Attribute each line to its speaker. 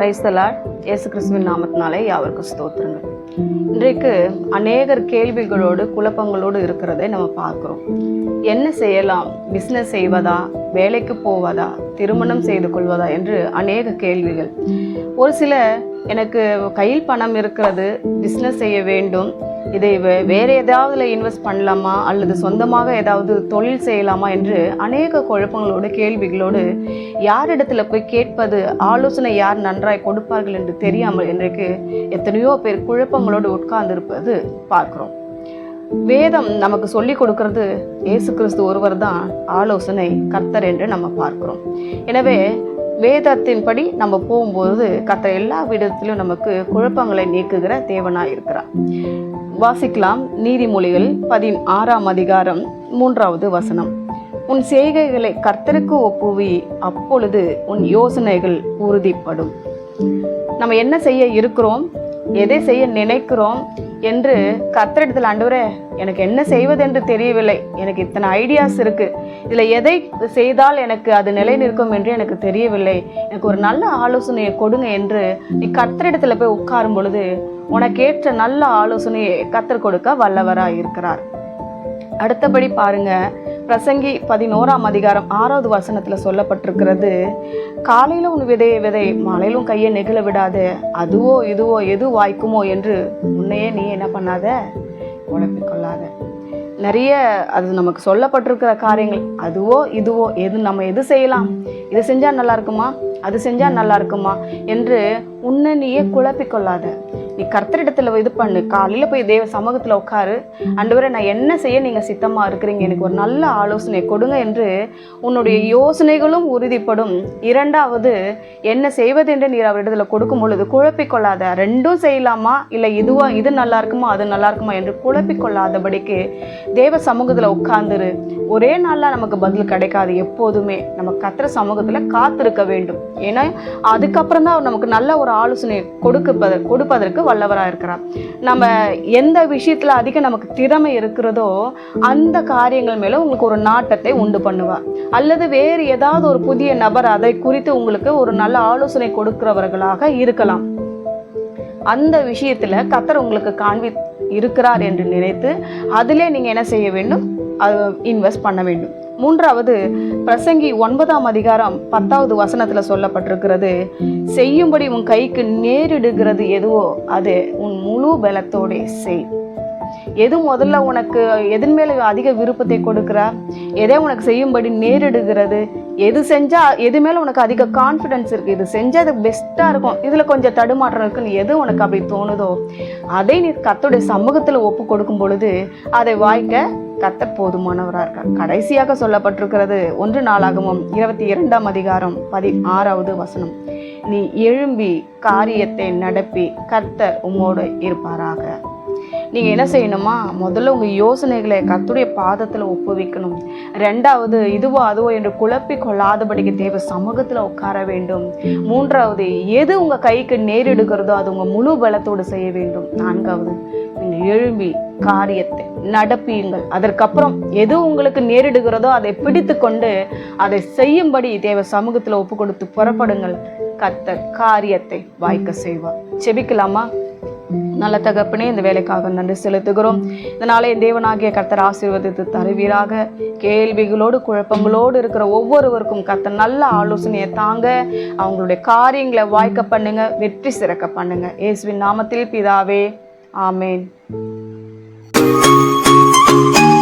Speaker 1: கிரைஸ்தலாட் இயேசு கிறிஸ்துவின் நாமத்தினாலே யாவருக்கும் ஸ்தோத்திரங்கள். இன்றைக்கு அநேகர் கேள்விகளோடு குழப்பங்களோடு இருக்கிறதை நம்ம பார்க்குறோம். என்ன செய்யலாம்? பிஸ்னஸ் செய்வதா? வேலைக்கு போவதா? திருமணம் செய்து கொள்வதா? என்று அநேக கேள்விகள். ஒரு சில எனக்கு கையில் பணம் இருக்கிறது பிஸ்னஸ் செய்ய வேண்டும். இதை வே- வேற ஏதாவதுல இன்வெஸ்ட் பண்ணலாமா? அல்லது சொந்தமாக ஏதாவது தொழில் செய்யலாமா? என்று அநேக குழப்பங்களோடு கேள்விகளோடு யாரிடத்தில் போய் கேட்பது ஆலோசனை யார் நன்றாய் கொடுப்பார்கள் என்று தெரியாமல் இன்றைக்கு எத்தனையோ பேர் குழப்பங்களோடு உட்கார்ந்திருப்பது பார்க்குறோம். வேதம் நமக்கு சொல்லிக் கொடுக்கறது இயேசு கிறிஸ்து ஒருவர் தான் ஆலோசனை கர்த்தர் என்று நம்ம பார்க்கிறோம். எனவே வேதத்தின்படி நம்ம போகும்போது கர்த்தர் எல்லா விதத்திலும் நமக்கு குழப்பங்களை நீக்குகிற தேவனாக இருக்கிறார் வாசிக்கலாம் நீதிமொழிகள் பதினாறாம் அதிகாரம் மூன்றாவது வசனம். உன் செய்கைகளை கர்த்தருக்கு ஒப்புவி அப்பொழுது உன் யோசனைகள் உறுதிப்படும். நம்ம என்ன செய்ய இருக்கிறோம்? எதை செய்ய நினைக்கிறோம்? என்று கத்தரிடத்தில் ஆண்டவரே எனக்கு என்ன செய்வதென்று தெரியவில்லை. எனக்கு இத்தனை ஐடியாஸ் இருக்கு. இதில் எதை செய்தால் எனக்கு அது நிலை நிற்கும் என்று எனக்கு தெரியவில்லை. எனக்கு ஒரு நல்ல ஆலோசனையை கொடுங்க என்று நீ கத்தரிடத்தில் போய் உட்காரும் பொழுது உனக்கேற்ற நல்ல ஆலோசனையை கத்தர் கொடுக்க வல்லவராக இருக்கிறார் அடுத்தபடி பாருங்கள் பிரசங்கி பதினோராம் அதிகாரம் ஆறாவது வசனத்தில் சொல்லப்பட்டிருக்கிறது காலையில் உன் விதையை விதை மாலையிலும் கையை நெகிழ விடாத. அதுவோ இதுவோ எது வாய்க்குமோ என்று உன்னையே நீ என்ன பண்ணாத? குழப்பிக்கொள்ளாத நிறைய அது நமக்கு சொல்லப்பட்டிருக்கிற காரியங்கள் அதுவோ இதுவோ எது நம்ம எது செய்யலாம்? இது செஞ்சால் நல்லா இருக்குமா? அது செஞ்சால் நல்லா இருக்குமா? என்று உன்னை நீயே குழப்பிக்கொள்ளாத நீ கர்த்தரிடத்துல இது பண்ணு. காலையில போய் தேவ சமூகத்துல உட்காரு. ஆண்டவரே நான் என்ன செய்ய நீங்க சித்தமா இருக்கிறீங்க? எனக்கு ஒரு நல்ல ஆலோசனை கொடுங்க என்று உன்னுடைய யோசனைகளும் உறுதிப்படும். இரண்டாவது என்ன செய்வது என்று நீர் அவரிடத்துல கொடுக்கும் பொழுது குழப்பிக்கொள்ளாத ரெண்டும் செய்யலாமா? இல்லை இதுவா இது நல்லா இருக்குமா அது நல்லா இருக்குமா என்று குழப்பிக்கொள்ளாதபடிக்கு தேவ சமூகத்துல உட்கார்ந்துரு. ஒரே நாளில் நமக்கு பதில் கிடைக்காது. எப்போதுமே நம்ம கத்திர சமூகத்தில் காத்திருக்க வேண்டும். ஏன்னா அதுக்கப்புறம் தான் அவர் நமக்கு நல்ல ஒரு ஆலோசனை கொடுக்க கொடுப்பதற்கு வல்லவராக இருக்கிறார் நம்ம எந்த விஷயத்தில் அதிக நமக்கு திறமை இருக்கிறதோ அந்த காரியங்கள் மேலே உங்களுக்கு ஒரு நாட்டத்தை உண்டு பண்ணுவார் அல்லது வேறு ஏதாவது ஒரு புதிய நபர் அதை குறித்து உங்களுக்கு ஒரு நல்ல ஆலோசனை கொடுக்கிறவர்களாக இருக்கலாம். அந்த விஷயத்தில் கத்தர் உங்களுக்கு காண்பி இருக்கிறார் என்று நினைத்து அதிலே நீங்கள் என்ன செய்ய வேண்டும்? இன்வெஸ்ட் பண்ண வேண்டும். மூன்றாவது பிரசங்கி ஒன்பதாம் அதிகாரம் பத்தாவது வசனத்தில் சொல்லப்பட்டிருக்கிறது செய்யும்படி உன் கைக்கு நேரிடுகிறது எதுவோ அது உன் முழு பலத்தோட செய். எது முதல்ல உனக்கு எதன் மேல அதிக விருப்பத்தை கொடுக்குறா? எதை உனக்கு செய்யும்படி நேரிடுகிறது? எது செஞ்சா எது மேல உனக்கு அதிக கான்ஃபிடன்ஸ் இருக்கு? இது செஞ்சா அது பெஸ்ட்டாக இருக்கும். இதுல கொஞ்சம் தடுமாற்றம் இருக்குன்னு எது உனக்கு அப்படி தோணுதோ அதை நீ கத்துடைய சமூகத்துல ஒப்பு கொடுக்கும் பொழுது அதை வாய்க்க கத்தர் போதுமானவராக இருக்கார். கடைசியாக சொல்லப்பட்டிருக்கிறது ஒன்று நாளாகவும் இருபத்தி இரண்டாம் அதிகாரம் பதி ஆறாவது வசனம். நீ எழும்பி காரியத்தை நடப்பி கர்த்தர் உம்மோடு இருப்பாராக. நீங்கள் என்ன செய்யணுமா? முதல்ல உங்கள் யோசனைகளை கத்துடைய பாதத்தில் ஒப்புவிக்கணும். ரெண்டாவது இதுவோ அதுவோ என்று குழப்பி கொள்ளாதபடிக்கு தேவ சமூகத்தில் உட்கார வேண்டும். மூன்றாவது எது உங்கள் கைக்கு நேரிடுகிறதோ அது உங்கள் முழு பலத்தோடு செய்ய வேண்டும். நான்காவது நீங்கள் எழும்பி காரியத்தை நடப்பியுங்கள் அதற்கப்புறம் எது உங்களுக்கு நேரிடுகிறதோ அதை பிடித்து கொண்டு அதை செய்யும்படி தேவ சமூகத்தில் ஒப்பு கொடுத்து புறப்படுங்கள். கத்த காரியத்தை வாய்க்க செய்வார். செபிக்கலாமா? நல்ல தகப்பனே இந்த வேலைக்காக நன்றி செலுத்துகிறோம். இதனால என் தேவனாகிய கர்த்தர் ஆசீர்வதித்து தருவீராக. கேள்விகளோடு குழப்பங்களோடு இருக்கிற ஒவ்வொருவருக்கும் கர்த்தர் நல்ல ஆலோசனையை தாங்க அவங்களுடைய காரியங்களை வாய்க்க பண்ணுங்க வெற்றி சிறக்க பண்ணுங்க. இயேசுவின் நாமத்தில் பிதாவே ஆமேன். thank you.